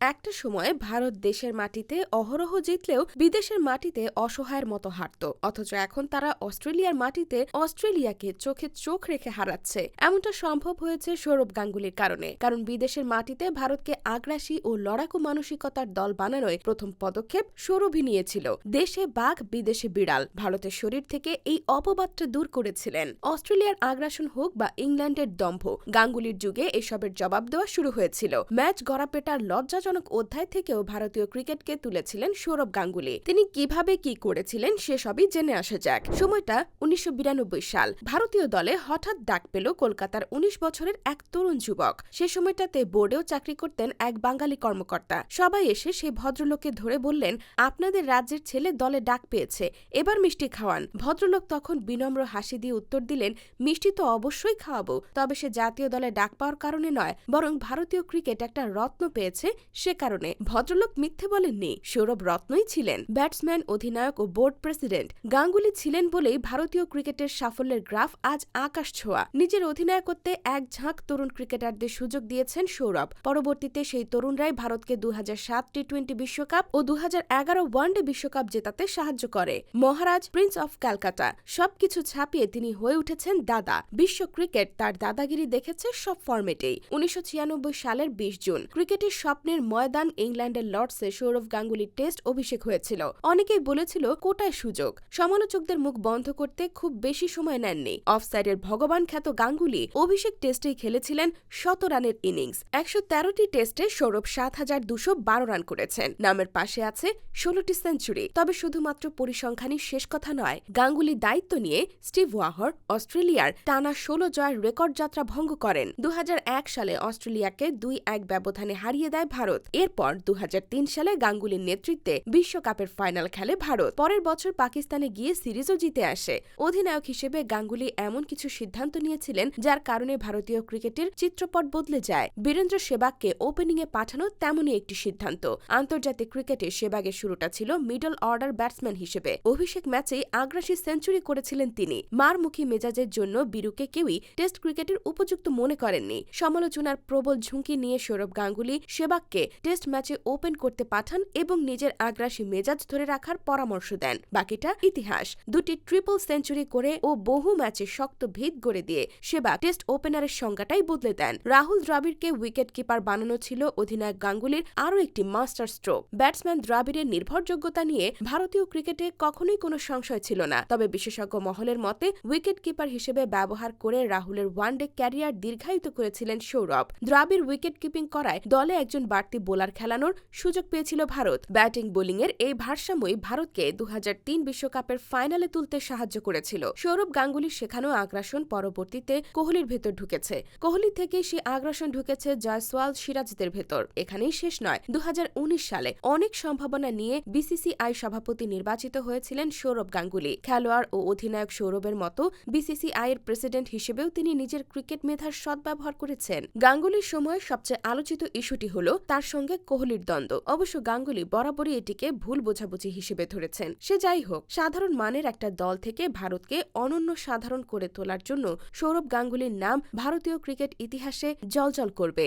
একটা সময় ভারত দেশের মাটিতে অহরহ জিতলেও বিদেশের মাটিতে অসহায়ের মতো হারত। অথচ এখন তারা অস্ট্রেলিয়ার মাটিতে অস্ট্রেলিয়াকে চোখে চোখ রেখে হারাচ্ছে। এমনটা সম্ভব হয়েছে সৌরভ গাঙ্গুলির কারণে। কারণ বিদেশের মাটিতে ভারতকে আগ্রাসী ও লড়াকু মানসিকতার দল বানানোয় প্রথম পদক্ষেপ সৌরভই নিয়েছিল। দেশে বাঘ, বিদেশে বিড়াল। ভারতের শরীর থেকে এই অপবাদটা দূর করেছিলেন। অস্ট্রেলিয়ার আগ্রাসন হোক বা ইংল্যান্ডের দম্ভ, গাঙ্গুলির যুগে এসবের জবাব দেওয়া শুরু হয়েছিল। ম্যাচ গড়াপেটার লজ্জা লজ্জাজনক অধ্যায় থেকেও ভারতীয় ক্রিকেটকে তুলেছিলেন সৌরভ গাঙ্গুলি। তিনি কীভাবে কি করেছিলেন সেসবই জেনে আসা যাক। সময়টা উনিশশো সাল। ভারতীয় দলে হঠাৎ ডাক পেল কলকাতার ১৯ বছরের এক তরুণ যুবক। সে সময়টাতে বোর্ডেও চাকরি করতেন এক বাঙালি কর্মকর্তা। সবাই এসে সেই ভদ্রলোককে ধরে বললেন, আপনাদের রাজ্যের ছেলে দলে ডাক পেয়েছে, এবার মিষ্টি খাওয়ান। ভদ্রলোক তখন বিনম্র হাসি দিয়ে উত্তর দিলেন, মিষ্টি তো অবশ্যই খাওয়াবো, তবে সে জাতীয় দলে ডাক পাওয়ার কারণে নয়, বরং ভারতীয় ক্রিকেট একটা রত্ন পেয়েছে সে কারণে ভদ্রলোক মিথ্যে বলেননি। সৌরভ রত্নই ছিলেন। ব্যাটসম্যান, অধিনায়ক ও বোর্ড প্রেসিডেন্ট। গাঙ্গুলি ছিলেন বলেই ভারতীয় ক্রিকেটের সাফল্যের গ্রাফ আজ আকাশ ছোঁয়া। নিজের অধিনায়কত্বে এক ঝাঁক তরুণ ক্রিকেটারদের সুযোগ দিয়েছেন সৌরভ। পরবর্তীতে সেই তরুণরাই ভারতকে দু টি টোয়েন্টি বিশ্বকাপ ও দু এগারো ওয়ানডে বিশ্বকাপ জেতাতে সাহায্য করে। Maharaj, prince of Calcutta. সবকিছু ছাপিয়ে তিনি হয়ে উঠেছেন দাদা। বিশ্ব ক্রিকেট তার দাদাগিরি দেখেছে সব ফর্মেটেই উনিশশো ছিয়ানব্বই সালের বিশ জুন। ক্রিকেটের স্বপ্নের ময়দান, ইংল্যান্ডের লর্ডসে সৌরভ গাঙ্গুলির টেস্ট অভিষেক হয়েছিল। অনেকেই বলেছিল, কোটায় সুযোগ। সমালোচকদের মুখ বন্ধ করতে খুব বেশি সময় নেননি। অফসাইডের ভগবান খ্যাত গাঙ্গুলি অভিষেক টেস্টেই খেলেছিলেন শত রানের ইনিংস। একশো তেরোটি টেস্টে সৌরভ সাত হাজার দুশো বারো রান করেছেন। নামের পাশে আছে ষোলোটি সেঞ্চুরি। তবে শুধুমাত্র পরিসংখ্যানই শেষ কথা নয়, গাঙ্গুলি দায়িত্ব নিয়ে স্টিভ ওয়াহর, অস্ট্রেলিয়ার টানা ষোলো জয়ের রেকর্ড যাত্রা ভঙ্গ করেন। দু হাজার এক সালে অস্ট্রেলিয়াকে দুই এক ব্যবধানে হারিয়ে দেয় ভারত। এরপর দু হাজার তিন সালে গাঙ্গুলির নেতৃত্বে বিশ্বকাপের ফাইনাল খেলে ভারত। পরের বছর পাকিস্তানে গিয়ে সিরিজও জিতে আসে। অধিনায়ক হিসেবে গাঙ্গুলি এমন কিছু সিদ্ধান্ত নিয়েছিলেন যার কারণে ভারতীয় ক্রিকেটের চিত্রপট বদলে যায়। বীরেন্দ্র সেবাগকে ওপেনিংয়ে পাঠানো তেমনই একটি সিদ্ধান্ত। আন্তর্জাতিক ক্রিকেটে সেবাগের শুরুটা ছিল মিডল অর্ডার ব্যাটসম্যান হিসেবে। অভিষেক ম্যাচেই আগ্রাসী সেঞ্চুরি করেছিলেন তিনি। মারমুখী মেজাজের জন্য বীরুকে কেউই টেস্ট ক্রিকেটের উপযুক্ত মনে করেননি। সমালোচনার প্রবল ঝুঁকি নিয়ে সৌরভ গাঙ্গুলি সেবাগকে টেস্ট ম্যাচে ওপেন করতে পাঠান এবং নিজের আগ্রাসী মেজাজ ধরে রাখার পরামর্শ দেন। বাকিটা ইতিহাস। দুটি ট্রিপল সেঞ্চুরি করে ও বহু ম্যাচে শক্ত ভিত গড়ে দিয়ে সেবা টেস্ট ওপেনারের সংজ্ঞাটাই বদলে দেন। রাহুল দ্রাবিড়কে উইকেট কিপার বানানো ছিল অধিনায়ক গাঙ্গুলির আরও একটি মাস্টার স্ট্রোক। ব্যাটসম্যান দ্রাবিড়ের নির্ভরযোগ্যতা নিয়ে ভারতীয় ক্রিকেটে কখনোই কোনো সংশয় ছিল না। তবে বিশেষজ্ঞ মহলের মতে উইকেট কিপার হিসেবে ব্যবহার করে রাহুলের ওয়ানডে ক্যারিয়ার দীর্ঘায়িত করেছিলেন সৌরভ। দ্রাবিড় উইকেট কিপিং করায় দলে একজন বাড়তি বোলার খেলানোর সুযোগ পেয়েছিল ভারত। ব্যাটিং, বোলিংয়ের এই ভারসাম্যই ভারতকে দু বিশ্বকাপের ফাইনালে তুলতে সাহায্য করেছিল। সৌরভ গাঙ্গুলির শেখানো আগ্রাসন পরবর্তীতে কোহলির ভেতর ঢুকেছে। কোহলি থেকে সে আগ্রাসন ঢুকেছে জয়সওয়াল সিরাজদের ভেতর। এখানেই শেষ নয় দু সালে অনেক সম্ভাবনা নিয়ে বিসিসিআই সভাপতি নির্বাচিত হয়েছিলেন সৌরভ গাঙ্গুলি। খেলোয়াড় ও অধিনায়ক সৌরভের মতো বিসিসিআই এর প্রেসিডেন্ট হিসেবেও তিনি নিজের ক্রিকেট মেধার সদ্ব্যবহার করেছেন। গাঙ্গুলির সময় সবচেয়ে আলোচিত ইস্যুটি হল তার সঙ্গে কোহলির দ্বন্দ্ব। অবশ্য গাঙ্গুলি বরাবরই এটিকে ভুল বোঝাবুঝি হিসেবে ধরেছেন। সে যাই হোক, সাধারণ মানের একটা দল থেকে ভারতকে অনন্য সাধারণ করে তোলার জন্য সৌরভ গাঙ্গুলির নাম ভারতীয় ক্রিকেট ইতিহাসে জলজল করবে।